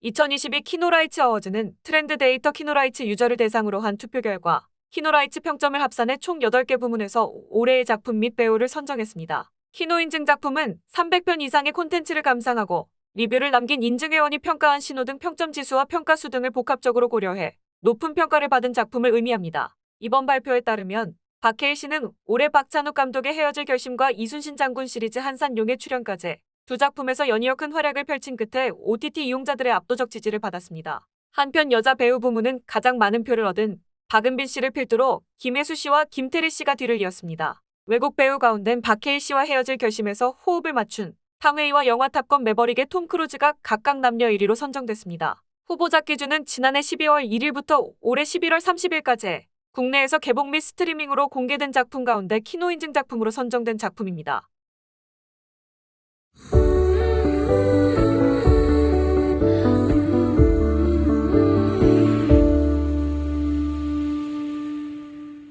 2022 키노라이츠 어워즈는 트렌드 데이터 키노라이츠 유저를 대상으로 한 투표 결과 키노라이츠 평점을 합산해 총 8개 부문에서 올해의 작품 및 배우를 선정했습니다. 키노 인증 작품은 300편 이상의 콘텐츠를 감상하고 리뷰를 남긴 인증회원이 평가한 신호 등 평점 지수와 평가수 등을 복합적으로 고려해 높은 평가를 받은 작품을 의미합니다. 이번 발표에 따르면 박해일 씨는 올해 박찬욱 감독의 헤어질 결심과 이순신 장군 시리즈 한산용의 출연까지 두 작품에서 연이어 큰 활약을 펼친 끝에 OTT 이용자들의 압도적 지지를 받았습니다. 한편 여자 배우 부문은 가장 많은 표를 얻은 박은빈 씨를 필두로 김혜수 씨와 김태리 씨가 뒤를 이었습니다. 외국 배우 가운데는 박해일 씨와 헤어질 결심에서 호흡을 맞춘 탕웨이와 영화 탑건 매버릭의 톰 크루즈가 각각 남녀 1위로 선정됐습니다. 후보자 기준은 지난해 12월 1일부터 올해 11월 30일까지 국내에서 개봉 및 스트리밍으로 공개된 작품 가운데 키노 인증 작품으로 선정된 작품입니다.